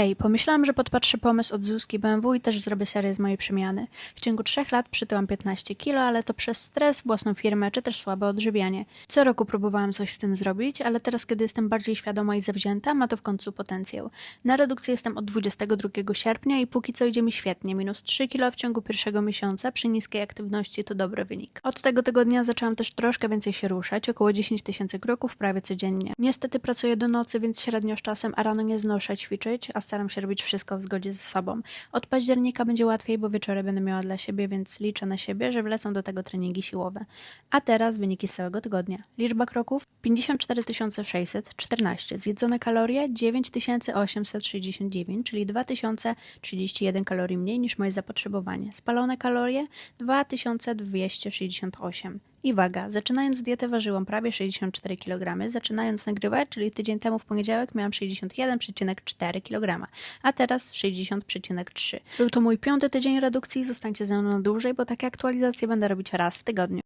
Hej, pomyślałam, że podpatrzę pomysł od Zuzki BMW i też zrobię serię z mojej przemiany. W ciągu trzech lat przytyłam 15 kilo, ale to przez stres, własną firmę czy też słabe odżywianie. Co roku próbowałam coś z tym zrobić, ale teraz, kiedy jestem bardziej świadoma i zawzięta, ma to w końcu potencjał. Na redukcję jestem od 22 sierpnia i póki co idzie mi świetnie. Minus 3 kilo w ciągu pierwszego miesiąca przy niskiej aktywności to dobry wynik. Od tego tygodnia zaczęłam też troszkę więcej się ruszać, około 10 tysięcy kroków prawie codziennie. Niestety pracuję do nocy, więc średnio z czasem, a rano nie znoszę ćwiczyć, a staram się robić wszystko w zgodzie ze sobą. Od października będzie łatwiej, bo wieczory będę miała dla siebie, więc liczę na siebie, że wlecą do tego treningi siłowe. A teraz wyniki z całego tygodnia. Liczba kroków 54 614, zjedzone kalorie 9869, czyli 2031 kalorii mniej niż moje zapotrzebowanie. Spalone kalorie 2268. I waga. Zaczynając dietę ważyłam prawie 64 kg. Zaczynając nagrywać, czyli tydzień temu w poniedziałek miałam 61,4 kg, a teraz 60,3. Był to mój piąty tydzień redukcji. Zostańcie ze mną dłużej, bo takie aktualizacje będę robić raz w tygodniu.